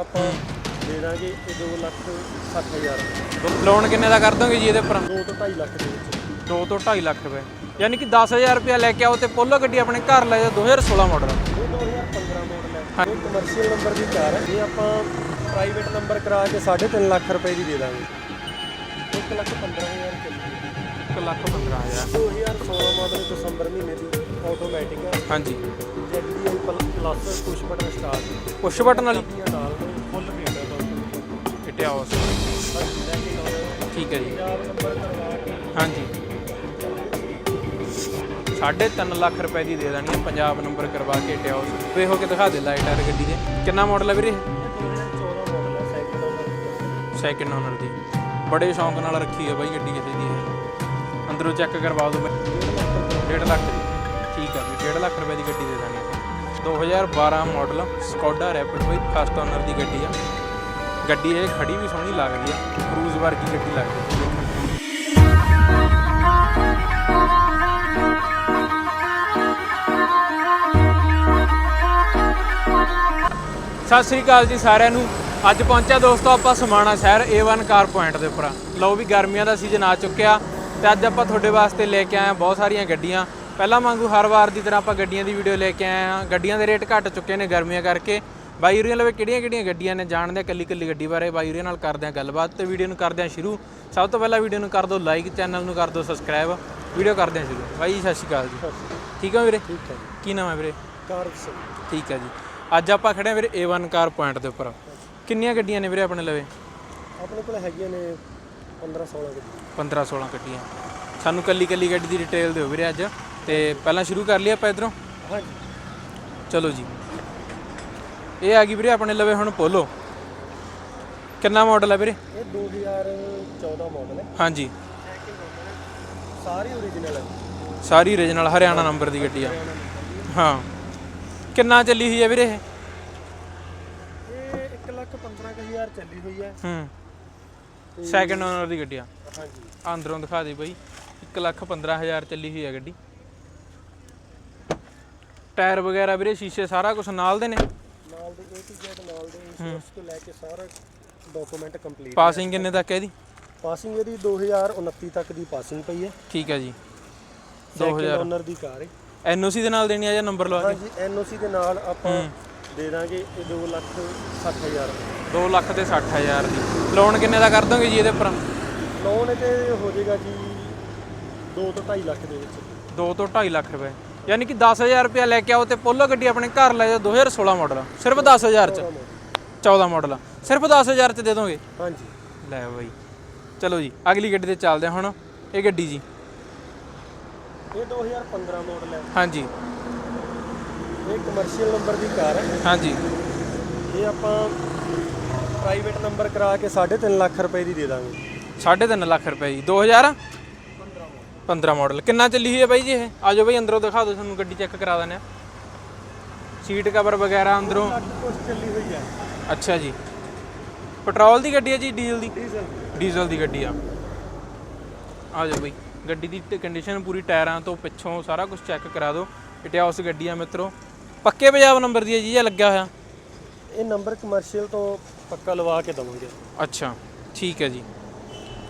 ਆਪਾਂ ਦੇ ਦਾਂਗੇ ਇਹ 2 ਲੱਖ 60 ਹਜ਼ਾਰ। ਲੋਨ ਕਿੰਨੇ ਦਾ ਕਰ ਦੋਗੇ ਜੀ ਇਹਦੇ ਉੱਪਰ? 2 ਤੋਂ 2.5 ਲੱਖ ਦੇ ਵਿੱਚ। 2 ਤੋਂ 2.5 ਲੱਖ ਰੁਪਏ। ਯਾਨੀ ਕਿ 10000 ਰੁਪਏ ਲੈ ਕੇ ਆਓ ਤੇ ਪੋਲੋ ਗੱਡੀ ਆਪਣੇ ਘਰ ਲੈ ਜਾਓ 2016 ਮਾਡਲ ਇਹ 2015 ਮਾਡਲ ਹੈ। ਇਹ ਕਮਰਸ਼ੀਅਲ ਨੰਬਰ ਦੀ ਕਾਰ ਹੈ ਇਹ ਆਪਾਂ ਪ੍ਰਾਈਵੇਟ ਨੰਬਰ ਕਰਾ ਕੇ 3.5 ਲੱਖ ਰੁਪਏ ਦੀ ਦੇ ਦਾਂਗੇ। 1 ਲੱਖ 15 ਹਜ਼ਾਰ ਚੱਲੀ 1 ਲੱਖ 15000 2016 ਮਾਡਲ ਦਸੰਬਰ ਮਹੀਨੇ ਦੀ ਆਟੋਮੈਟਿਕ ਹੈ ਹਾਂਜੀ। Plus push button start push button ਵਾਲੀ? ਦੀਆਂ ਫੁੱਲ ਪੇਟ ਹੈ ਠੀਕ ਹੈ ਜੀ। ਹਾਂਜੀ। 3.5 ਲੱਖ ਰੁਪਏ ਦੀ ਦੇ ਦੇਣੀ ਹੈ ਪੰਜਾਬ ਨੰਬਰ ਕਰਵਾ ਕੇ ਵੇ ਹੋ ਕੇ ਦਿਖਾ ਦੇ ਲਾਈਟ ਆਰ ਗੱਡੀ ਦੇ। ਕਿੰਨਾ ਮਾਡਲ ਹੈ ਵੀਰੇ ਇਹ? 2014 ਮਾਡਲ ਹੈ ਸੈਕਿੰਡ ਓਨਰ ਦੀ। ਬੜੇ ਸ਼ੌਂਕ ਨਾਲ ਰੱਖੀ ਹੈ ਬਾਈ ਗੱਡੀ ਕਿਸੇ ਦੀ ਇਹ। ਅੰਦਰੋਂ ਚੈੱਕ ਕਰਵਾ ਮੈਂ 1.5 ਲੱਖ ਦੀ। ਠੀਕ ਹੈ ਵੀ 1.5 ਲੱਖ ਰੁਪਏ ਦੀ ਗੱਡੀ ਦੇ ਅਸੀਂ 2012 ਮਾਡਲ ਸਕੋਡਾ ਰੈਪਿਡ ਬਾਈ ਫਸਟ ਓਨਰ ਦੀ ਗੱਡੀ ਆ। ਗੱਡੀ ਇਹ ਖੜੀ ਵੀ ਸੋਹਣੀ ਲੱਗ ਰਹੀ ਆ, ਕਰੂਜ਼ ਵਰਗੀ ਗੱਡੀ ਲੱਗਦੀ ਹੈ ਸਤਿ ਸ੍ਰੀ ਅਕਾਲ ਜੀ ਸਾਰਿਆਂ ਨੂੰ। ਅੱਜ ਪਹੁੰਚਿਆ ਦੋਸਤੋ ਆਪਾਂ ਸਮਾਣਾ ਸ਼ਹਿਰ A1 ਕਾਰ ਪੁਆਇੰਟ ਦੇ ਉੱਪਰ। ਲਓ ਵੀ ਗਰਮੀਆਂ ਦਾ ਸੀਜ਼ਨ ਆ ਚੁੱਕਿਆ ਤੇ ਅੱਜ ਆਪਾਂ ਤੁਹਾਡੇ ਵਾਸਤੇ ਲੈ ਕੇ ਆਏ ਹਾਂ ਬਹੁਤ ਸਾਰੀਆਂ ਗੱਡੀਆਂ। ਪਹਿਲਾਂ ਵਾਂਗੂ ਹਰ ਵਾਰ ਦੀ ਤਰ੍ਹਾਂ ਆਪਾਂ ਗੱਡੀਆਂ ਦੀ ਵੀਡੀਓ ਲੈ ਕੇ ਆਏ ਹਾਂ। ਗੱਡੀਆਂ ਦੇ ਰੇਟ ਘਟ ਚੁੱਕੇ ਨੇ ਗਰਮੀਆਂ ਕਰਕੇ। ਬਾਈ ਉਰੀਆਂ ਲਵੇ ਕਿਹੜੀਆਂ ਕਿਹੜੀਆਂ ਗੱਡੀਆਂ ਨੇ ਜਾਣਦੇ ਹਾਂ ਕੱਲੀ ਕੱਲੀ ਗੱਡੀ ਬਾਰੇ? ਬਾਈ ਉਰੀਆਂ ਨਾਲ ਕਰਦੇ ਹਾਂ ਗੱਲਬਾਤ ਤੇ ਵੀਡੀਓ ਨੂੰ ਕਰਦੇ ਹਾਂ ਸ਼ੁਰੂ। ਸਭ ਤੋਂ ਪਹਿਲਾਂ ਵੀਡੀਓ ਨੂੰ ਕਰ ਦਿਓ ਲਾਈਕ ਚੈਨਲ ਨੂੰ ਕਰ ਦਿਓ ਸਬਸਕ੍ਰਾਈਬ ਵੀਡੀਓ ਕਰਦੇ ਹਾਂ ਸ਼ੁਰੂ। ਬਾਈ ਜੀ, ਸਤਿ ਸ਼੍ਰੀ ਅਕਾਲ ਜੀ। ਠੀਕ ਹੋ ਵੀਰੇ? ਠੀਕ ਹੈ ਕੀ ਨਾਮ ਹੈ ਵੀਰੇ? ਕਾਰ ਸ- ਠੀਕ ਹੈ ਜੀ। ਅੱਜ ਆਪਾਂ ਖੜੇ ਹਾਂ ਵੀਰੇ A1 ਕਾਰ ਪੁਆਇੰਟ ਦੇ ਉੱਪਰ। ਕਿੰਨੀਆਂ ਗੱਡੀਆਂ ਨੇ ਵੀਰੇ ਆਪਣੇ ਲਵੇ? ਆਪਣੇ ਕੋਲ ਹੈਗੀਆਂ ਨੇ 15 16 ਗੱਡੀ 15 16 ਗੱਡੀਆਂ। ਸਾਨੂੰ ਕੱਲੀ ਕੱਲੀ ਗੱਡੀ ਦੀ ਡਿਟੇਲ ਦਿਓ ਵੀਰੇ ਅੱਜ। ਤੇ ਪਹਿਲਾਂ ਸ਼ੁਰੂ ਕਰ ਲਈਏ ਆਪਾਂ ਇਧਰੋਂ? ਹਾਂਜੀ। ਚਲੋ ਜੀ। ਇਹ ਆ ਗਈ ਵੀਰੇ ਆਪਣੇ ਲਵੇ ਹੁਣ ਪੋਲੋ। ਕਿੰਨਾ ਮਾਡਲ ਹੈ ਵੀਰੇ? ਇਹ 2014 ਮਾਡਲ ਹੈ। ਹਾਂਜੀ। ਸਾਰੀ ਓਰੀਜਨਲ ਹੈ। ਸਾਰੀ ਰੀਜਨਲ ਹਰਿਆਣਾ ਨੰਬਰ ਦੀ ਗੱਡੀ ਆ। ਹਾਂ। ਕਿੰਨਾ ਚੱਲੀ ਹੋਈ ਹੈ ਵੀਰੇ ਇਹ? ਇਹ 1 ਲੱਖ 15 ਕੁ ਹਜ਼ਾਰ ਚੱਲੀ ਹੋਈ ਹੈ। ਹੂੰ। ਸੈਕਿੰਡ ਓਨਰ ਦੀ ਗੱਡੀ ਆ। ਹਾਂਜੀ। ਅੰਦਰੋਂ ਦਿਖਾ ਦੇ ਬਾਈ। 1 ਲੱਖ 15000 ਚੱਲੀ ਹੋਈ ਹੈ ਗੱਡੀ। ਟਾਇਰ ਵਗੈਰਾ ਵੀਰੇ ਸ਼ੀਸ਼ੇ ਸਾਰਾ ਕੁਝ ਨਾਲ ਦੇ ਨੇ। ਨਾਲ ਦੇ to Z ਨਾਲ ਦੇ ਇੰਸ਼ੋਰੈਂਸ ਤੋਂ ਲੈ ਕੇ ਸਾਰਾ ਡਾਕੂਮੈਂਟ ਕੰਪਲੀਟ ਪਾਸਿੰਗ ਕਿੰਨੇ ਤੱਕ ਹੈ ਇਹਦੀ? ਪਾਸਿੰਗ ਇਹਦੀ 2029 ਤੱਕ ਦੀ ਪਾਸਿੰਗ ਪਈ ਹੈ। ਠੀਕ ਹੈ ਜੀ। ਸੈਕਿੰਡ ਓਨਰ ਦੀ ਕਾਰ ਹੈ। ਐਨਓਸੀ ਦੇ ਨਾਲ ਦੇਣੀ ਆ ਜਾਂ ਨੰਬਰ ਲਵਾ ਕੇ? ਹਾਂਜੀ ਐਨਓਸੀ ਦੇ ਨਾਲ ਆਪਾਂ ਦੇ ਦਾਂਗੇ ਇਹ 2 ਲੱਖ 60 ਹਜ਼ਾਰ। 2 ਲੱਖ ਤੇ 60000 ਦੀ। ਲੋਨ ਕਿੰਨੇ ਦਾ ਕਰ ਦੋਗੇ ਜੀ ਇਹਦੇ ਉੱਪਰ? ਲੋਨ ਤੇ ਹੋ ਜਾਏਗਾ ਜੀ 2 ਤੋਂ 2.5 ਲੱਖ ਦੇ ਵਿੱਚ। 2 ਤੋਂ 2.5 ਲੱਖ ਰੁਪਏ। ਯਾਨੀ ਕਿ 10000 ਰੁਪਏ ਲੈ ਕੇ ਆਓ ਤੇ ਪੋਲੋ ਗੱਡੀ ਆਪਣੇ ਘਰ ਲੈ ਜਾਓ 2016 ਮਾਡਲ ਸਿਰਫ 10000 ਚ। 14 ਮਾਡਲ ਸਿਰਫ 10000 ਚ ਦੇ ਦੋਗੇ? ਹਾਂਜੀ। ਲੈ ਬਾਈ। ਚਲੋ ਜੀ ਅਗਲੀ ਗੱਡੀ ਤੇ ਚੱਲਦੇ ਹਾਂ ਹੁਣ। ਇਹ ਗੱਡੀ ਜੀ। ਇਹ 2015 ਮਾਡਲ ਹੈ। ਹਾਂਜੀ। ਇਹ ਕਮਰਸ਼ੀਅਲ ਨੰਬਰ ਦੀ ਕਾਰ ਹੈ। ਹਾਂਜੀ। ਇਹ ਆਪਾਂ ਪ੍ਰਾਈਵੇਟ ਨੰਬਰ ਕਰਾ ਕੇ 3.5 ਲੱਖ ਰੁਪਏ ਦੀ ਦੇ ਦਾਂਗੇ। 3.5 ਲੱਖ ਰੁਪਏ ਜੀ। 2000 15 ਮਾਡਲ ਕਿੰਨਾ ਚੱਲੀ ਹੋਈ ਹੈ ਬਾਈ ਜੀ ਇਹ? ਆਜੋ ਬਾਈ ਅੰਦਰੋਂ ਦਿਖਾ ਦਿਓ ਤੁਹਾਨੂੰ ਗੱਡੀ ਚੈੱਕ ਕਰਾ ਦਿੰਦੇ ਆ ਸੀਟ ਕਵਰ ਵਗੈਰਾ ਅੰਦਰੋਂ? ਚੱਲੀ ਹੋਈ ਹੈ। ਅੱਛਾ ਜੀ। ਪੈਟਰੋਲ ਦੀ ਗੱਡੀ ਹੈ ਜੀ ਡੀਜ਼ਲ ਦੀ? ਡੀਜ਼ਲ ਦੀ। ਗੱਡੀ ਆ। ਆ ਜਾਓ ਬਈ ਗੱਡੀ ਦੀ ਕੰਡੀਸ਼ਨ ਪੂਰੀ ਟਾਇਰਾਂ ਤੋਂ ਪਿੱਛੋਂ ਸਾਰਾ ਕੁਝ ਚੈੱਕ ਕਰਾ ਦਿਓ। ਇਟਿਆਸ ਗੱਡੀ ਆ ਮਿੱਤਰੋ। ਪੱਕੇ ਪੰਜਾਬ ਨੰਬਰ ਦੀ ਹੈ ਜੀ ਇਹ ਲੱਗਿਆ ਹੋਇਆ? ਇਹ ਨੰਬਰ ਕਮਰਸ਼ੀਅਲ ਤੋਂ ਪੱਕਾ ਲਵਾ ਕੇ ਦਵਾਂਗੇ। ਅੱਛਾ ਠੀਕ ਹੈ ਜੀ।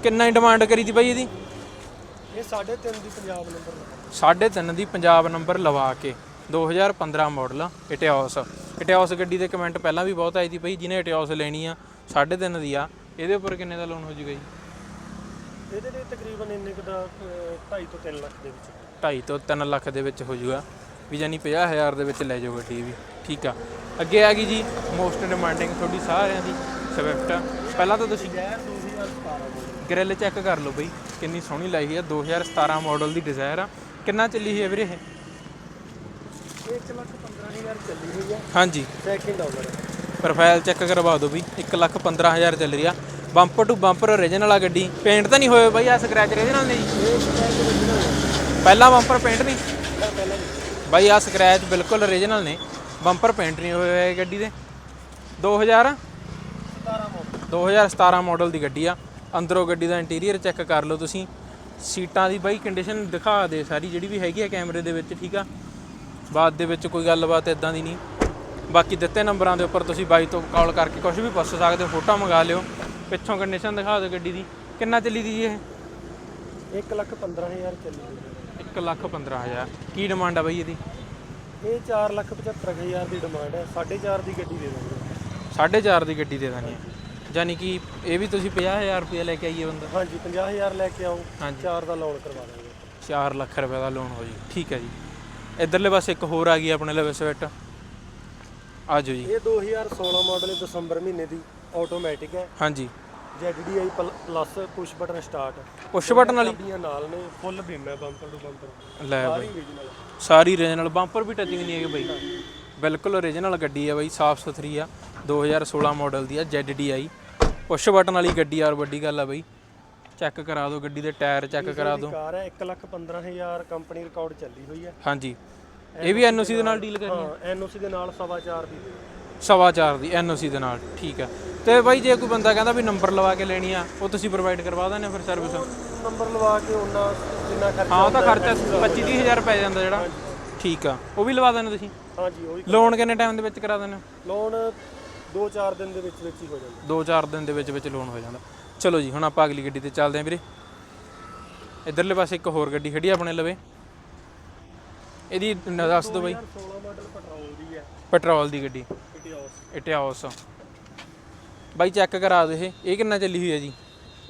ਕਿੰਨਾ ਹੀ ਡਿਮਾਂਡ ਕਰੀ ਦੀ ਬਾਈ ਇਹਦੀ? ਇਹ 3.5 ਦੀ ਪੰਜਾਬ ਨੰਬਰ ਸਾਢੇ ਤਿੰਨ ਦੀ ਪੰਜਾਬ ਨੰਬਰ ਲਵਾ ਕੇ 2015 ਮਾਡਲ ਇਟਿਆਸ ਇਟਿਆਸ ਗੱਡੀ ਦੇ ਕਮੈਂਟ ਪਹਿਲਾਂ ਵੀ ਬਹੁਤ ਆਈ ਸੀ ਬਈ ਜਿਹਨੇ ਇਟਿਆਸ ਲੈਣੀ ਆ ਸਾਢੇ ਤਿੰਨ ਦੀ ਆ। ਇਹਦੇ ਉੱਪਰ ਕਿੰਨੇ ਦਾ ਲੋਨ ਹੋ ਜੂਗਾ ਜੀ? ਇਹਦੇ ਲਈ ਤਕਰੀਬਨ ਇੰਨੇ ਕੁ ਦਾ 2.5 ਤੋਂ 3 ਲੱਖ ਦੇ ਵਿੱਚ। 2.5 ਤੋਂ 3 ਲੱਖ ਦੇ ਵਿੱਚ ਹੋ ਜੂਗਾ। ਵੀ ਜਾਨੀ 50000 ਦੇ ਵਿੱਚ ਲੈ ਜਾਓ ਗੱਡੀ ਵੀ। ਠੀਕ ਆ। ਅੱਗੇ ਆ ਗਈ ਜੀ ਮੋਸਟ ਡਿਮਾਂਡਿੰਗ ਤੁਹਾਡੀ ਸਾਰਿਆਂ ਦੀ ਸਵਿਫਟ ਪਹਿਲਾਂ ਤਾਂ ਤੁਸੀਂ ਗੈਰ 2017 ਮਾਡਲ ਗ੍ਰਿਲ ਚੈੱਕ ਕਰ ਲਓ ਬਈ। ਕਿੰਨੀ ਸੋਹਣੀ ਲਾਈ ਆ 2017 ਮਾਡਲ ਦੀ ਡਿਜ਼ਾਇਰ ਆ। ਕਿੰਨਾ ਚੱਲੀ ਹੈ ਵੀਰੇ ਇਹ? ਇਹ 1 ਲੱਖ 15000 ਚੱਲੀ ਹੋਈ ਹੈ। ਹਾਂਜੀ। ਸੈਕਿੰਡ ਓਨਰ ਹੈ। ਪ੍ਰੋਫਾਈਲ ਚੈੱਕ ਕਰਵਾ ਦਿਓ ਬਈ 1 ਲੱਖ 15000 ਚੱਲ ਰਹੀ ਆ। ਬੰਪਰ ਟੂ ਬੰਪਰ ਓਰੀਜਨਲ ਵਾਲਾ ਗੱਡੀ। ਪੇਂਟ ਤਾਂ ਨਹੀਂ ਹੋਇਆ ਬਈ ਆ ਸਕ੍ਰੈਚ ਓਰੀਜਨਲ ਨੇ ਜੀ ਇਹ ਸਕੈਚ original ਹੈ। ਪਹਿਲਾ ਬੰਪਰ ਪੇਂਟ ਨਹੀਂ? ਬਾਈ ਆ ਸਕ੍ਰੈਚ ਬਿਲਕੁਲ ਓਰੀਜਨਲ ਨੇ। ਬੰਪਰ ਪੇਂਟ ਨਹੀਂ ਹੋਏ ਹੋਏ ਗੱਡੀ ਦੇ। 2000 17 ਮਾਡਲ 2017 ਮਾਡਲ ਦੀ ਗੱਡੀ ਆ। ਅੰਦਰੋਂ ਗੱਡੀ ਦਾ ਇੰਟੀਰੀਅਰ ਚੈੱਕ ਕਰ ਲਓ ਤੁਸੀਂ। ਸੀਟਾਂ ਦੀ ਬਾਈ ਕੰਡੀਸ਼ਨ ਦਿਖਾ ਦੇ ਸਾਰੀ ਜਿਹੜੀ ਵੀ ਹੈਗੀ ਆ ਕੈਮਰੇ ਦੇ ਵਿੱਚ ਠੀਕ ਆ? ਬਾਅਦ ਦੇ ਵਿੱਚ ਕੋਈ ਗੱਲਬਾਤ ਇਦਾਂ ਦੀ ਨਹੀਂ। ਬਾਕੀ ਦਿੱਤੇ ਨੰਬਰਾਂ ਦੇ ਉੱਪਰ ਤੁਸੀਂ ਬਾਈ ਤੋਂ ਕਾਲ ਕਰਕੇ ਕੁਝ ਵੀ ਪੁੱਛ ਸਕਦੇ ਹੋ ਫੋਟੋ ਮੰਗਾ ਲਿਓ। ਪਿੱਛੋਂ ਕੰਡੀਸ਼ਨ ਦਿਖਾ ਦਿਓ ਗੱਡੀ ਦੀ। ਕਿੰਨਾ ਚੱਲੀ ਦੀ ਜੀ ਇਹ? 1 ਲੱਖ 15000 ਚੱਲੀ ਹੈ 1 ਲੱਖ 15000 ਕੀ ਡਿਮਾਂਡ ਆ ਬਾਈ ਇਹਦੀ? ਇਹ 4 ਲੱਖ 75000 ਦੀ ਡਿਮਾਂਡ ਹੈ। 4.5 ਦੀ ਗੱਡੀ ਦੇ ਦਾਂਗੇ। 4.5 ਦੀ ਗੱਡੀ ਦੇ ਦਾਂਗੇ। ਯਾਨੀ ਕਿ ਇਹ ਵੀ ਤੁਸੀਂ 50000 ਰੁਪਏ ਲੈ ਕੇ ਆਈਏ ਬੰਦਾ? ਹਾਂਜੀ 50000 ਲੈ ਕੇ ਆਓ ਹਾਂਜੀ। 4 ਦਾ ਲੋਨ ਕਰਵਾ ਦਾਂਗੇ। 4 ਲੱਖ ਰੁਪਏ ਦਾ ਲੋਨ ਹੋ ਜੀ। ਠੀਕ ਹੈ ਜੀ। ਇਧਰਲੇ ਪਾਸੇ ਇੱਕ ਹੋਰ ਆ ਗਈ ਆਪਣੇ ਲਵੇ ਸਵਿਟ ਆ ਜਾਓ ਜੀ। ਇਹ 2016 ਮਾਡਲ ਹੈ ਦਸੰਬਰ ਮਹੀਨੇ ਦੀ ਆਟੋਮੈਟਿਕ ਹੈ। ਹਾਂਜੀ। ZDI plus push button start push button ਵਾਲੀ? ਚਾਬੀਆਂ ਨਾਲ ਨੇ ਫੁੱਲ ਬਿਮ ਹੈ ਬੰਪਰ ਟੂ ਬੰਪਰ ਲੈ ਸਾਰੀ ਬਾਈ। original ਸਾਰੀ ਰੀਜਨਲ ਬੰਪਰ ਵੀ ਟੱਚਿੰਗ ਨਹੀਂ ਹੈਗੇ ਬਾਈ। ਬਿਲਕੁਲ ਓਰੀਜਨਲ ਗੱਡੀ ਆ ਬਾਈ ਸਾਫ਼ ਸੁਥਰੀ ਆ। 2016 ਮਾਡਲ ਦੀ ਆ ZDI ਪੁਸ਼ ਬਟਨ ਵਾਲੀ ਗੱਡੀ ਯਾਰ ਵੱਡੀ ਗੱਲ ਆ ਬਾਈ। ਚੈੱਕ ਕਰਾ ਦਿਓ ਗੱਡੀ ਦੇ ਟਾਇਰ ਚੈੱਕ ਕਰਾ ਦਿਓ। ਕਾਰ ਹੈ 1 ਲੱਖ 15000 ਕੰਪਨੀ ਰਿਕਾਰਡ ਚੱਲੀ ਹੋਈ ਹੈ। ਹਾਂਜੀ। ਇਹ ਵੀ ਐਨਓਸੀ ਦੇ ਨਾਲ ਡੀਲ ਕਰਨੀ ਹਾਂ? ਐਨਓਸੀ ਦੇ ਨਾਲ ਸਵਾ ਚਾਰ ਦੀ। ਦੇ। ਸਵਾ ਚਾਰ ਦੀ ਐਨਓਸੀ ਦੇ ਨਾਲ ਠੀਕ ਆ ਤੇ ਬਾਈ ਜੇ ਕੋਈ ਬੰਦਾ ਕਹਿੰਦਾ ਵੀ ਨੰਬਰ ਲਵਾ ਕੇ ਲੈਣੀ ਆ ਉਹ ਤੁਸੀਂ ਪ੍ਰੋਵਾਈਡ ਕਰਵਾ ਦਿੰਦੇ ਹੋ ਫਿਰ ਸਰਵਿਸ ਨੰਬਰ ਲਵਾ ਕੇ ਉਹਨਾਂ ਜਿੰਨਾ ਖਰਚਾ ਹਾਂ ਤਾਂ ਖਰਚਾ 25 30000 ਪੈ ਜਾਂਦਾ ਜਿਹੜਾ। ਠੀਕ ਆ ਉਹ ਵੀ ਲਵਾ ਦਿੰਦੇ ਤੁਸੀਂ? ਹਾਂਜੀ ਉਹ ਵੀ ਲੋਨ ਕਿੰਨੇ ਟਾਈਮ ਦੇ ਵਿੱਚ ਕਰਾ ਦਿੰਦੇ ਹੋ? ਲੋਨ 2-4 ਦਿਨ ਦੇ ਵਿੱਚ ਵਿੱਚ ਹੀ ਹੋ ਜਾਂਦਾ। 2-4 ਦਿਨ ਦੇ ਵਿੱਚ ਵਿੱਚ ਲੋਨ ਹੋ ਜਾਂਦਾ। ਚਲੋ ਜੀ ਹੁਣ ਆਪਾਂ ਅਗਲੀ ਗੱਡੀ ਤੇ ਚੱਲਦੇ ਆਂ ਵੀਰੇ। ਇਧਰਲੇ ਪਾਸੇ ਇੱਕ ਹੋਰ ਗੱਡੀ ਖੜੀ ਆ ਆਪਣੇ ਲਵੇ। ਇਹਦੀ ਦੱਸ ਦਿਓ ਬਾਈ। 16 ਮਾਡਲ ਪੈਟਰੋਲ ਦੀ ਹੈ। ਪੈਟਰੋਲ ਦੀ ਗੱਡੀ। ਇਟਿਓਸ ਇਟਿਆਸ ਬਾਈ ਚੈੱਕ ਕਰਾ ਦਿਓ ਇਹ। ਇਹ ਕਿੰਨਾ ਚੱਲੀ ਹੋਈ ਹੈ ਜੀ?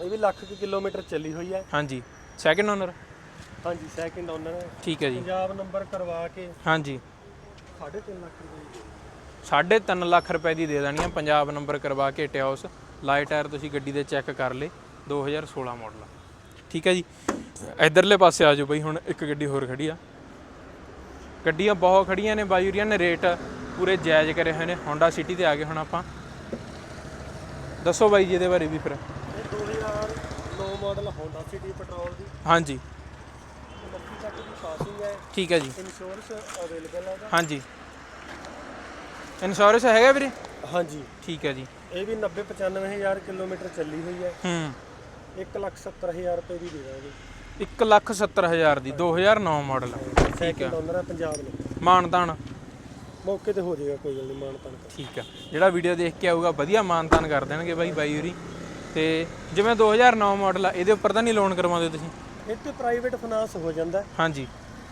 ਇਹ ਵੀ ਲੱਖ ਕਿਲੋਮੀਟਰ ਚੱਲੀ ਹੋਈ ਹੈ। ਹਾਂਜੀ। ਸੈਕਿੰਡ ਓਨਰ ਹਾਂਜੀ ਸੈਕਿੰਡ ਓਨਰ ਠੀਕ ਹੈ ਜੀ। ਪੰਜਾਬ ਨੰਬਰ ਕਰਵਾ ਕੇ ਹਾਂਜੀ। 3.5 ਲੱਖ ਰੁਪਏ। 3.5 ਲੱਖ ਰੁਪਏ ਦੀ ਦੇ ਦੇਣੀ ਆ ਪੰਜਾਬ ਨੰਬਰ ਕਰਵਾ ਕੇ ਇਟਿਆਸ ਲਾਈਟ ਟਾਇਰ ਤੁਸੀਂ ਗੱਡੀ ਦੇ ਚੈੱਕ ਕਰ ਲੇ 2016 ਮਾਡਲ ਠੀਕ ਹੈ ਜੀ। ਇਧਰਲੇ ਪਾਸੇ ਆ ਜਾਓ ਬਈ ਹੁਣ ਇੱਕ ਗੱਡੀ ਹੋਰ ਖੜੀ ਆ। ਗੱਡੀਆਂ ਬਹੁਤ ਖੜੀਆਂ ਨੇ ਬਾਈਰੀਆਂ ਨੇ ਰੇਟ ਪੂਰੇ ਜਾਇਜ਼ ਕਰੇ ਹੋਏ ਨੇ। ਹੋਂਡਾ ਸਿਟੀ ਤੇ ਆ ਗਏ ਹੁਣ ਆਪਾਂ। ਦੱਸੋ ਬਾਈ ਜੀ ਇਹਦੇ ਬਾਰੇ ਵੀ ਫਿਰ। ਇਹ 2009 ਮਾਡਲ ਹੋਂਡਾ ਸਿਟੀ ਪੈਟਰੋਲ ਦੀ। ਹਾਂਜੀ। 29 ਤੱਕ ਦੀ ਪਾਸਿੰਗ ਹੈ। ਠੀਕ ਹੈ ਜੀ। ਇੰਸ਼ੋਰੈਂਸ ਅਵੇਲੇਬਲ ਹੈ ਹਾਂਜੀ। ਇੰਸ਼ੋਰੈਂਸ ਹੈਗਾ ਵੀਰੇ? ਹਾਂਜੀ। ਠੀਕ ਹੈ ਜੀ। ਇਹ ਵੀ 90 95000 ਕਿਲੋਮੀਟਰ ਚੱਲੀ ਹੋਈ ਹੈ। ਹੂੰ। 170000 ਰੁਪਏ ਦੀ ਦੇ ਦਾਂਗੇ। 1 ਲੱਖ 70 ਹਜ਼ਾਰ ਦੀ 2009 ਮਾਡਲ। ਸੈਕਿੰਡ ਓਨਰ ਹੈ ਪੰਜਾਬ ਨੂੰ ਮਾਨਤਾਨ। ਮੌਕੇ ਤੇ ਹੋ ਜਾਏਗਾ ਕੋਈ ਗੱਲ ਨਹੀਂ ਮਾਨ ਤਾਨ ਕਰ। ਠੀਕ ਆ ਜਿਹੜਾ ਵੀਡੀਓ ਦੇਖ ਕੇ ਆਊਗਾ ਵਧੀਆ ਮਾਨਤਾਨ ਕਰ ਦੇਣਗੇ ਬਾਈ ਬਾਈ ਹੋਰੀ। ਤੇ ਜਿਵੇਂ 2009 ਮਾਡਲ ਆ ਇਹਦੇ ਉੱਪਰ ਤਾਂ ਨਹੀਂ ਲੋਨ ਕਰਵਾਉਂਦੇ ਤੁਸੀਂ? ਇਹ ਤੇ ਪ੍ਰਾਈਵੇਟ ਫਾਈਨਾਂਸ ਹੋ ਜਾਂਦਾ। ਹੈ। ਹਾਂਜੀ।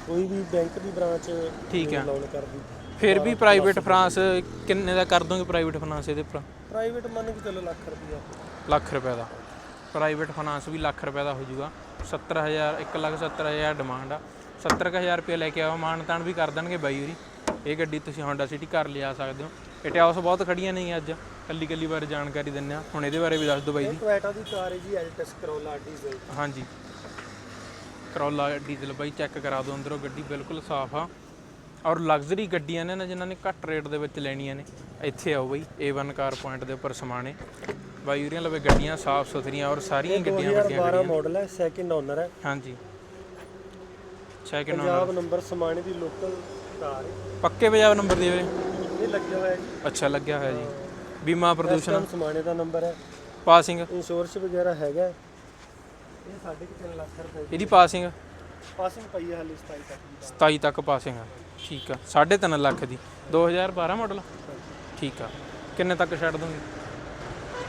ਕੋਈ ਵੀ ਬੈਂਕ ਦੀ ਬ੍ਰਾਂਚ ਠੀਕ ਹੈ। ਲੋਨ ਕਰਦੀ ਫਿਰ ਵੀ ਪ੍ਰਾਈਵੇਟ ਫਰਾਂਸ ਕਿੰਨੇ ਦਾ ਕਰ ਦੋਗੇ ਪ੍ਰਾਈਵੇਟ ਫਾਈਨਾਂਸ ਇਹਦੇ ਉੱਪਰ? ਪ੍ਰਾਈਵੇਟ ਮੰਨ ਕੇ ਚੱਲੋ ਲੱਖ ਰੁਪਈਆ ਲੱਖ ਰੁਪਏ ਦਾ। ਪ੍ਰਾਈਵੇਟ ਫਾਈਨਾਂਸ ਵੀ ਲੱਖ ਰੁਪਏ ਦਾ ਹੋ ਜਾਊਗਾ 70000 1 ਲੱਖ 70000 ਡਿਮਾਂਡ ਆ। 70000 ਰੁਪਏ ਲੈ ਕੇ ਆਓ ਮਾਨਤਾਨ ਵੀ ਕਰ ਦੇਣਗੇ ਬਾਈ ਹੋਰੀ। ਇਹ ਗੱਡੀ ਤੁਸੀਂ ਹੋਂਡਾ ਸਿਟੀ ਘਰ ਲਿਆ ਸਕਦੇ ਹੋ। ਇਟਿਆਸ ਬਹੁਤ ਖੜੀਆਂ ਨਹੀਂ ਅੱਜ। ਕੱਲੀ ਕੱਲੀ ਬਾਰੇ ਜਾਣਕਾਰੀ ਦਿੰਨੇ ਆ ਹੁਣ ਇਹਦੇ ਬਾਰੇ ਵੀ ਦੱਸ ਦਿਓ ਬਾਈ ਜੀ। ਟੋਇਟਾ ਦੀ ਕਾਰ ਹੈ ਜੀ ਐਲਟਸ ਕਰੋਲਾ ਡੀਜ਼ਲ ਹਾਂਜੀ। ਕਰੋਲਾ ਡੀਜ਼ਲ ਬਾਈ ਚੈੱਕ ਕਰਾ ਦਿਓ ਅੰਦਰੋਂ। ਗੱਡੀ ਬਿਲਕੁਲ ਸਾਫ਼ ਆ। ਔਰ ਲਗਜ਼ਰੀ ਗੱਡੀਆਂ ਨੇ ਨਾ ਜਿਨ੍ਹਾਂ ਨੇ ਘੱਟ ਰੇਟ ਦੇ ਵਿੱਚ ਲੈਣੀਆਂ ਨੇ। ਇੱਥੇ ਆਓ ਬਾਈ A1 ਕਾਰ ਪੁਆਇੰਟ ਦੇ ਉੱਪਰ ਸਮਾਣੇ। ਬਾਈ ਉਰੀਆਂ ਲਵੇ ਗੱਡੀਆਂ ਸਾਫ਼ ਸੁਥਰੀਆਂ ਔਰ ਸਾਰੀਆਂ ਹੀ ਗੱਡੀਆਂ ਵੱਡੀਆਂ 2012 ਮਾਡਲ ਹੈ ਸੈਕਿੰਡ ਓਨਰ ਹੈ। ਹਾਂਜੀ। ਸੈਕਿੰਡ ਪੰਜਾਬ ਨੰਬਰ ਸਮਾਣੇ ਦੀ ਲੋਕਲ ਕਾਰ ਹੈ। ਪੱਕੇ ਪੰਜਾਬ ਨੰਬਰ ਦੀ ਵੀਰੇ? ਇਹ ਲੱਗਿਆ ਹੋਇਆ ਹੈ ਜੀ। ਅੱਛਾ ਲੱਗਿਆ ਹੋਇਆ ਜੀ। ਬੀਮਾ ਪ੍ਰਦੂਸ਼ਣ। ਸਮਾਣੇ ਦਾ ਨੰਬਰ ਹੈ। ਪਾਸਿੰਗ। ਇੰਸ਼ੋਰੈਂਸ ਵਗੈਰਾ ਹੈਗਾ ਹੈ। ਇਹ 3.5 ਲੱਖ ਰੁਪਏ ਇਹਦੀ ਪਾਸਿੰਗ? ਪਾਸਿੰਗ ਪਈ ਹੈ ਹਾਲੇ 27 ਤੱਕ ਦੀ। 27 ਤੱਕ ਪਾਸਿੰਗ ਆ। ਠੀਕ ਆ 3.5 ਲੱਖ ਦੀ। 2012 ਮਾਡਲ ਠੀਕ ਆ। ਕਿੰਨੇ ਤੱਕ ਛੱਡ ਦੋਗੇ?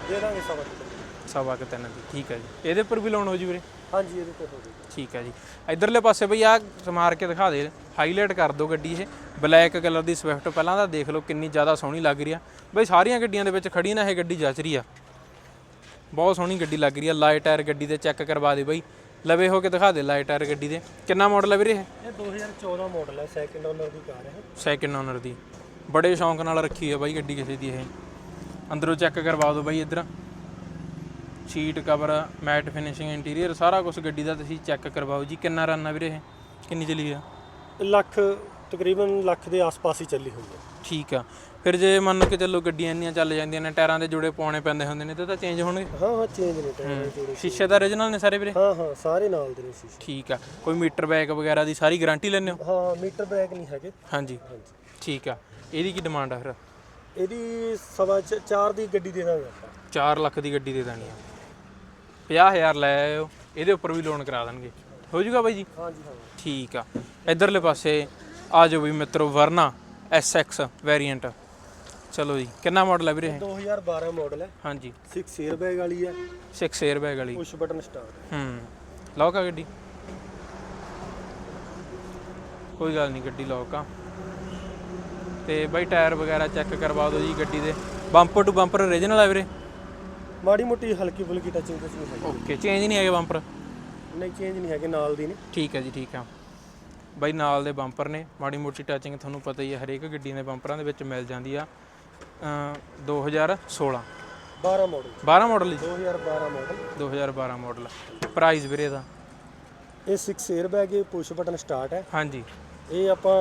ਦੇ ਦਾਂਗੇ ਸਵਾ ਕੁ। ਸਵਾ ਕੁ ਤਿੰਨ ਦੀ ਠੀਕ ਹੈ ਜੀ। ਇਹਦੇ ਉੱਪਰ ਵੀ ਲੋਨ ਹੋ ਜੂ ਵੀਰੇ? ਹਾਂਜੀ ਇਹਦੇ ਤੇ ਹੋ ਜਾਏਗਾ ਠੀਕ ਹੈ ਜੀ। ਇਧਰਲੇ ਪਾਸੇ ਬਈ ਆ ਸਮਾਰ ਕੇ ਦਿਖਾ ਦੇ। ਹਾਈਲਾਈਟ ਕਰ ਦਿਓ ਗੱਡੀ ਇਹ। ਬਲੈਕ ਕਲਰ ਦੀ ਸਵਿਫਟ ਪਹਿਲਾਂ ਤਾਂ ਦੇਖ ਲਓ ਕਿੰਨੀ ਜ਼ਿਆਦਾ ਸੋਹਣੀ ਲੱਗ ਰਹੀ ਆ। ਬਈ ਸਾਰੀਆਂ ਗੱਡੀਆਂ ਦੇ ਵਿੱਚ ਖੜੀ ਨਾ ਇਹ ਗੱਡੀ ਜੱਚ ਰਹੀ ਆ। ਬਹੁਤ ਸੋਹਣੀ ਗੱਡੀ ਲੱਗ ਰਹੀ ਆ। ਲਾਈਟ ਟਾਇਰ ਗੱਡੀ ਦੇ ਚੈੱਕ ਕਰਵਾ ਦੇ ਬਈ। ਲਵੇ ਹੋ ਕੇ ਦਿਖਾ ਦੇ ਲਾਈਟ ਟਾਇਰ ਗੱਡੀ ਦੇ। ਕਿੰਨਾ ਮਾਡਲ ਹੈ ਵੀਰੇ ਇਹ? ਇਹ 2014 ਮਾਡਲ ਹੈ ਸੈਕਿੰਡ ਓਨਰ ਦੀ ਕਾਰ ਹੈ। ਸੈਕਿੰਡ ਓਨਰ ਦੀ। ਬੜੇ ਸ਼ੌਂਕ ਨਾਲ ਰੱਖੀ ਹੈ ਬਾਈ ਗੱਡੀ ਕਿਸੇ ਦੀ ਇਹ। ਅੰਦਰੋਂ ਚੈੱਕ ਕਰਵਾ ਦਿਓ ਬਾਈ ਇੱਧਰ। Seat cover mat finishing interior ਸਾਰਾ ਕੁਝ ਗੱਡੀ ਦਾ ਤੁਸੀਂ ਚੈੱਕ ਕਰਵਾਓ ਜੀ। ਕਿੰਨਾ ਰਨ ਆ ਵੀਰੇ ਇਹ? ਕਿੰਨੀ ਚਲੀ ਆ? ਲੱਖ ਤਕਰੀਬਨ ਲੱਖ ਦੇ ਆਸ-ਪਾਸ ਹੀ ਚੱਲੀ ਹੋਈ ਹੈ ਠੀਕ ਆ। ਫਿਰ ਜੇ ਮੰਨ ਕੇ ਚੱਲੋ ਗੱਡੀਆਂ ਇੰਨੀਆਂ ਚੱਲ ਜਾਂਦੀਆਂ ਨੇ ਟਾਇਰਾਂ ਦੇ ਜੋੜੇ ਪਾਉਣੇ ਪੈਂਦੇ ਹੁੰਦੇ ਨੇ ਤੇ ਤਾਂ ਚੇਂਜ ਹੋਣਗੇ? ਹਾਂ ਹਾਂ ਚੇਂਜ ਨੇ ਟਾਇਰ ਜੋੜੇ ਸ਼ੀਸ਼ੇ ਦਾ origignal ਨੇ ਸਾਰੇ ਵੀਰੇ? ਹਾਂ ਹਾਂ ਸਾਰੇ ਨਾਲ ਦੇ ਨੇ ਸ਼ੀਸ਼ੇ। ਠੀਕ ਆ। ਕੋਈ ਮੀਟਰ ਬੈਗ ਵਗੈਰਾ ਦੀ ਸਾਰੀ ਗਾਰੰਟੀ ਲੈਂਦੇ ਹੋ? ਹਾਂ ਮੀਟਰ ਬੈਗ ਨਹੀਂ ਹੈਗੇ। ਹਾਂਜੀ। ਹਾਂਜੀ। ਠੀਕ ਆ। ਇਹਦੀ ਕੀ ਡਿਮਾਂਡ ਆ ਫਿਰ? ਇਹਦੀ ਸਵਾ ਚ- ਚਾਰ ਦੀ ਗੱਡੀ ਦੇ ਦਾਂਗੇ ਆਪਾਂ। 4 ਲੱਖ ਦੀ ਗੱਡੀ ਦੇ ਆ। 50000 ਲੈ ਆਇਓ ਇਹਦੇ ਉੱਪਰ ਵੀ ਲੋਨ ਕਰਾ ਦੇਣਗੇ। ਹੋ ਜਾਊਗਾ ਬਾਈ ਜੀ? ਹਾਂਜੀ ਹਾਂ। ਠੀਕ ਆ। ਇਧਰਲੇ ਪਾਸੇ ਆ ਜਾਓ ਵੀ ਮਿੱਤਰੋ ਵਰਨਾ। SX ਵੇਰੀਐਂਟ ਚਲੋ ਜੀ ਕਿੰਨਾ ਮਾਡਲ ਹੈ ਵੀਰੇ ਇਹ? 2012 ਮਾਡਲ ਹੈ। ਹਾਂਜੀ। 6 에ਅਰ ਬੈਗ ਵਾਲੀ ਹੈ। 6 에ਅਰ ਬੈਗ ਵਾਲੀ। ਪੁਸ਼ ਬਟਨ ਸਟਾਰਟ ਹੂੰ ਲੌਕ ਆ ਗੱਡੀ? ਕੋਈ ਗੱਲ ਨਹੀਂ ਗੱਡੀ ਲੌਕ ਆ। ਤੇ ਬਾਈ ਟਾਇਰ ਵਗੈਰਾ ਚੈੱਕ ਕਰਵਾ ਦਿਓ ਜੀ ਗੱਡੀ ਦੇ। ਬੰਪਰ ਟੂ ਬੰਪਰ ਓਰੀਜਨਲ ਆ ਵੀਰੇ? ਮਾੜੀ ਮੋਟੀ ਹਲਕੀ ਫੁਲਕੀ ਟੱਚਿੰਗ ਕੁਛ ਨਹੀਂ ਓਕੇ ਚੇਂਜ ਨਹੀਂ ਹੈਗੇ ਬੰਪਰ ਨਹੀਂ ਚੇਂਜ ਨਹੀਂ ਹੈਗੇ ਨਾਲ ਦੀ ਨੇ ਠੀਕ ਹੈ ਜੀ ਠੀਕ ਆ ਬਾਈ ਨਾਲ ਦੇ ਬੰਪਰ ਨੇ ਮਾੜੀ ਮੋਟੀ ਟੱਚਿੰਗ ਤੁਹਾਨੂੰ ਪਤਾ ਹੀ ਹੈ ਹਰੇਕ ਗੱਡੀ ਦੇ ਬੰਪਰਾਂ ਦੇ ਵਿੱਚ ਮਿਲ ਜਾਂਦੀ ਆ। ਅਮ 2016 12 ਮਾਡਲ 12 ਮਾਡਲ ਜੀ? 2012 ਮਾਡਲ 2012 ਮਾਡਲ ਪ੍ਰਾਈਸ ਵੀਰੇ ਦਾ ਇਹ 6 에ਅਰ ਬੈਗ ਇਹ ਪੁਸ਼ ਬਟਨ ਸਟਾਰਟ ਹੈ। ਹਾਂਜੀ। ਇਹ ਆਪਾਂ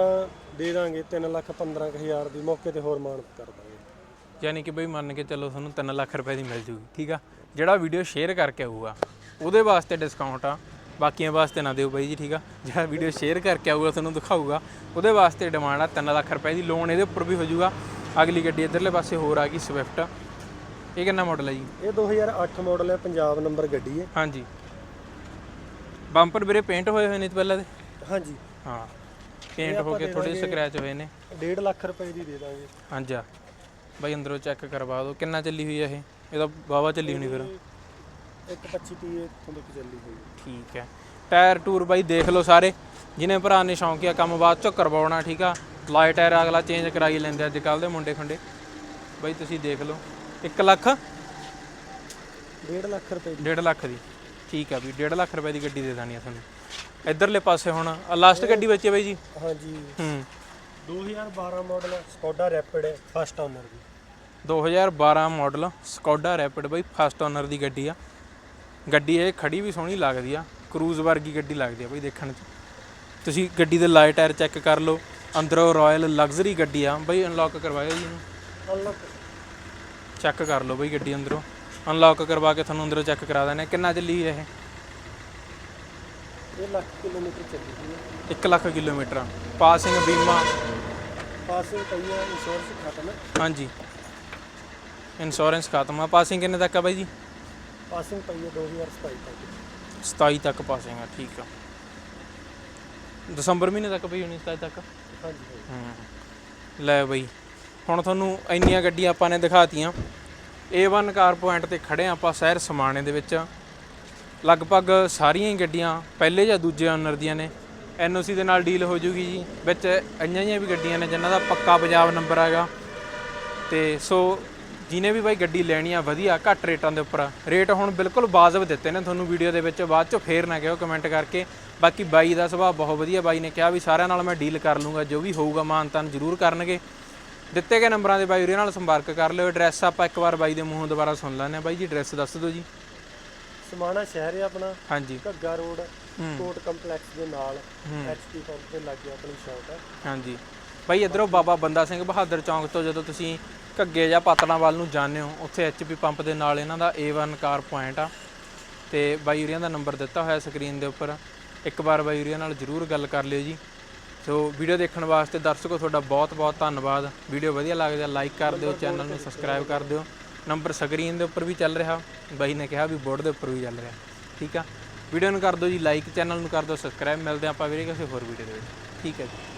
ਦੇ ਦਾਂਗੇ 3 ਲੱਖ 15 ਕੁ ਹਜ਼ਾਰ ਦੀ ਮੌਕੇ ਤੇ ਹੋਰ ਮਾਨ ਕਰ ਦਾਂਗੇ। ਯਾਨੀ ਕਿ ਬਈ ਮੰਨ ਕੇ ਚੱਲੋ ਤੁਹਾਨੂੰ 3 ਲੱਖ ਰੁਪਏ ਦੀ ਮਿਲ ਜੂਗੀ ਠੀਕ ਆ? ਜਿਹੜਾ ਵੀਡੀਓ ਸ਼ੇਅਰ ਕਰਕੇ ਆਊਗਾ ਉਹਦੇ ਵਾਸਤੇ ਡਿਸਕਾਊਂਟ ਆ। ਬਾਕੀਆਂ ਵਾਸਤੇ ਨਾ ਦਿਓ ਬਾਈ ਜੀ ਠੀਕ ਆ? ਜਿਹੜਾ ਵੀਡੀਓ ਸ਼ੇਅਰ ਕਰਕੇ ਆਊਗਾ ਤੁਹਾਨੂੰ ਦਿਖਾਊਗਾ। ਉਹਦੇ ਵਾਸਤੇ ਡਿਮਾਂਡ ਆ 3 ਲੱਖ ਰੁਪਏ ਦੀ ਲੋਨ ਇਹਦੇ ਉੱਪਰ ਵੀ ਹੋ ਜਾਊਗਾ। ਅਗਲੀ ਗੱਡੀ ਇਧਰਲੇ ਪਾਸੇ ਹੋਰ ਆ ਗਈ ਸਵਿਫਟ ਇਹ ਕਿੰਨਾ ਮਾਡਲ ਹੈ ਜੀ? ਇਹ 2008 ਮਾਡਲ ਹੈ ਪੰਜਾਬ ਨੰਬਰ ਗੱਡੀ ਹੈ ਹਾਂਜੀ। ਬੰਪਰ ਵੀਰੇ ਪੇਂਟ ਹੋਏ ਹੋਏ ਨੇ ਪਹਿਲਾਂ ਦੇ? ਹਾਂਜੀ। ਹਾਂ। ਪੇਂਟ ਹੋ ਕੇ ਥੋੜੇ ਸਕ੍ਰੈਚ ਹੋਏ ਨੇ। 1.5 ਲੱਖ ਰੁਪਏ ਦੀ ਦੇ ਦਾਂਗੇ। ਹਾਂਜੀ। ਬਾਈ ਅੰਦਰੋਂ ਚੈੱਕ ਕਰਵਾ ਦਿਓ ਕਿੰਨਾ ਚੱਲੀ ਹੋਈ ਹੈ ਇਹ? ਇਹਦਾ ਵਾਵਾ ਚੱਲੀ ਹੋਣੀ ਫਿਰ। ਇੱਕ 25 ਤੀਹ ਇੱਥੋਂ ਤੱਕ ਚੱਲੀ ਹੋਈ ਠੀਕ ਹੈ। ਟਾਇਰ ਟੂਰ ਬਾਈ ਦੇਖ ਲਓ ਸਾਰੇ। ਜਿਹਨੇ ਭਰਾ ਨੇ ਸ਼ੌਂਕੀਆ ਕੰਮ ਬਾਅਦ ਚੋਂ ਕਰਵਾਉਣਾ ਠੀਕ ਆ? ਲਾਈਟ ਟਾਇਰ ਅਗਲਾ ਚੇਂਜ ਕਰਾਈ ਲੈਂਦੇ ਅੱਜ ਕੱਲ ਦੇ ਮੁੰਡੇ ਖੰਡੇ। ਬਾਈ ਤੁਸੀਂ ਦੇਖ ਲਓ। 1 ਲੱਖ? 1.5 ਲੱਖ ਰੁਪਏ ਦੀ। 1.5 ਲੱਖ ਦੀ। ਠੀਕ ਆ ਵੀ 1.5 ਲੱਖ ਰੁਪਏ ਦੀ ਗੱਡੀ ਦੇ ਦਾਨੀ ਆ ਤੁਹਾਨੂੰ। ਇਧਰਲੇ ਪਾਸੇ ਹੁਣ ਲਾਸਟ ਗੱਡੀ ਹੈ ਬਾਈ ਜੀ? ਹਾਂਜੀ। ਹੂੰ। 2012 model Skoda Rapid first owner ਦੀ। 2012 ਮਾਡਲ ਸਕੋਡਾ ਰੈਪਿਡ ਬਾਈ ਫਸਟ ਓਨਰ ਦੀ ਗੱਡੀ ਆ। ਗੱਡੀ ਇਹ ਖੜੀ ਵੀ ਸੋਹਣੀ ਲੱਗਦੀ ਆ ਕਰੂਜ਼ ਵਰਗੀ ਗੱਡੀ ਲੱਗਦੀ ਆ ਬਾਈ ਦੇਖਣ 'ਚ। ਤੁਸੀਂ ਗੱਡੀ ਦੇ ਲਾਈਟ ਟਾਇਰ ਚੈੱਕ ਕਰ ਲਓ ਅੰਦਰੋਂ ਰਾਇਲ ਲਗਜ਼ਰੀ ਗੱਡੀ ਆ। ਬਾਈ ਅਨਲੌਕ ਕਰਵਾਇਓ ਜੀ ਇਹਨੂੰ। ਅਨਲੌਕ ਚੈੱਕ ਕਰ ਲਓ ਬਾਈ ਗੱਡੀ ਅੰਦਰੋਂ। ਅਨਲੌਕ ਕਰਵਾ ਕੇ ਤੁਹਾਨੂੰ ਅੰਦਰੋਂ ਚੈੱਕ ਕਰਾ ਦਿੰਦੇ ਕਿੰਨਾ ਚੱਲੀ ਇਹ? ਇਹ ਲੱਖ ਕਿਲੋਮੀਟਰ ਚੱਲੀ ਹੈ 1 ਲੱਖ ਕਿਲੋਮੀਟਰ ਪਾਸਿੰਗ ਬੀਮਾ। ਪਾਸਿੰਗ ਪਈ ਹੈ ਇੰਸ਼ੋਰੈਂਸ ਖਤਮ ਹੈ ਹਾਂਜੀ। ਇੰਸ਼ੋਰੈਂਸ ਖਤਮ ਆ। ਪਾਸਿੰਗ ਕਿੰਨੇ ਤੱਕ ਆ ਬਾਈ ਜੀ? ਪਾਸਿੰਗ ਪਈ ਹੈ 2027 ਤੱਕ। 27 ਤੱਕ ਪਾਸਿੰਗ ਆ ਠੀਕ ਆ। ਦਸੰਬਰ ਮਹੀਨੇ ਤੱਕ ਪਈ ਹੋਣੀ 27 ਤੱਕ? ਹਾਂਜੀ ਹਾਂਜੀ। ਲੈ ਬਈ ਹੁਣ ਤੁਹਾਨੂੰ ਇੰਨੀਆਂ ਗੱਡੀਆਂ ਆਪਾਂ ਨੇ ਦਿਖਾਤੀਆਂ। A1 ਕਾਰ ਪੁਆਇੰਟ ਤੇ ਖੜੇ ਹਾਂ ਆਪਾਂ ਸ਼ਹਿਰ ਸਮਾਣੇ ਦੇ ਵਿੱਚ। ਲਗਭਗ ਸਾਰੀਆਂ ਹੀ ਗੱਡੀਆਂ ਪਹਿਲੇ ਜਾਂ ਦੂਜੇ ਓਨਰ ਦੀਆਂ ਨੇ। NOC ਦੇ ਨਾਲ ਡੀਲ ਹੋ ਜੂਗੀ ਜੀ। ਵਿੱਚ ਇੰਨੀਆਂ ਜਿਹੀਆਂ ਵੀ ਗੱਡੀਆਂ ਨੇ ਜਿਨ੍ਹਾਂ ਦਾ ਪੱਕਾ ਪੰਜਾਬ ਨੰਬਰ ਹੈਗਾ। ਤੇ ਸੋ ਜਿਹਨੇ ਵੀ ਬਾਈ ਗੱਡੀ ਲੈਣੀ ਆ ਵਧੀਆ ਘੱਟ ਰੇਟਾਂ ਦੇ ਉੱਪਰ ਰੇਟ ਹੁਣ ਬਿਲਕੁਲ ਵਾਜਬ ਦਿੱਤੇ ਨੇ ਤੁਹਾਨੂੰ ਵੀਡੀਓ ਦੇ ਵਿੱਚ ਬਾਅਦ ਚੋਂ ਫੇਰ ਨਾ ਕਿਹੋ ਕਮੈਂਟ ਕਰਕੇ। ਬਾਕੀ ਬਾਈ ਦਾ ਸੁਭਾਅ ਬਹੁਤ ਵਧੀਆ ਬਾਈ ਨੇ ਕਿਹਾ ਵੀ ਸਾਰਿਆਂ ਨਾਲ ਮੈਂ ਡੀਲ ਕਰ ਲੂੰਗਾ ਜੋ ਵੀ ਹੋਊਗਾ ਮਾਨਤਾਨ ਜ਼ਰੂਰ ਕਰਨਗੇ। ਦਿੱਤੇ ਗਏ ਨੰਬਰਾਂ ਦੇ ਬਾਈ ਉਹਦੇ ਨਾਲ ਸੰਪਰਕ ਕਰ ਲਿਓ ਐਡਰੈਸ ਆਪਾਂ ਇੱਕ ਵਾਰ ਬਾਈ ਦੇ ਮੂੰਹੋਂ ਦੁਬਾਰਾ ਸੁਣ ਲੈਂਦੇ ਹਾਂ। ਬਾਈ ਜੀ ਐਡਰੈਸ ਦੱਸ ਦਿਓ ਜੀ। ਸਮਾਣਾ ਸ਼ਹਿਰ ਹੈ ਆਪਣਾ। ਹਾਂਜੀ। ਘੱਗਾ ਰੋਡ ਕੋਟ ਕੰਪਲੈਕਸ ਦੇ ਨਾਲ ਐਚਪੀ ਪੰਪ ਦੇ ਲਾਗੇ ਆਪਣੀ ਸ਼ਾਪ ਹੈ ਹਾਂਜੀ। ਬਾਈ ਇਧਰੋਂ ਬਾਬਾ ਬੰਦਾ ਸਿੰਘ ਬਹਾਦਰ ਚੌਂਕ ਤੋਂ ਜਦੋਂ ਤੁਸੀਂ ਘੱਗੇ ਜਾਂ ਪਾਤੜਾਂ ਵੱਲ ਨੂੰ ਜਾਂਦੇ ਹੋ ਉੱਥੇ ਐਚਪੀ ਪੰਪ ਦੇ ਨਾਲ ਇਹਨਾਂ ਦਾ A1 ਕਾਰ ਪੁਆਇੰਟ ਆ। ਤੇ ਬਾਈ ਉਰੀਆਂ ਦਾ ਨੰਬਰ ਦਿੱਤਾ ਹੋਇਆ ਸਕਰੀਨ ਦੇ ਉੱਪਰ। ਇੱਕ ਵਾਰ ਬਾਈ ਉਰੀਆਂ ਨਾਲ ਜਰੂਰ ਗੱਲ ਕਰ ਲਿਓ ਜੀ। ਸੋ ਵੀਡੀਓ ਦੇਖਣ ਵਾਸਤੇ ਦਰਸ਼ਕੋ ਤੁਹਾਡਾ ਬਹੁਤ ਬਹੁਤ ਧੰਨਵਾਦ। ਵੀਡੀਓ ਵਧੀਆ ਲੱਗਦਾ ਲਾਈਕ ਕਰ ਦਿਓ, ਚੈਨਲ ਨੂੰ ਸਬਸਕ੍ਰਾਈਬ ਕਰ ਦਿਓ। ਨੰਬਰ ਸਕਰੀਨ ਦੇ ਉੱਪਰ ਵੀ ਚੱਲ ਰਿਹਾ। ਬਾਈ ਨੇ ਕਿਹਾ ਵੀ ਬੋਰਡ ਦੇ ਉੱਪਰ ਵੀ ਚੱਲ ਰਿਹਾ। ਠੀਕ ਆ? ਵੀਡੀਓ ਨੂੰ ਕਰ ਦਿਓ ਜੀ ਲਾਈਕ ਚੈਨਲ ਨੂੰ ਕਰ ਦਿਓ ਸਬਸਕ੍ਰਾਈਬ ਮਿਲਦੇ ਆਪਾਂ ਵੀਰੇ ਕਿਸੇ ਹੋਰ ਵੀਡੀਓ ਦੇ ਵਿੱਚ। ਠੀਕ ਹੈ ਜੀ।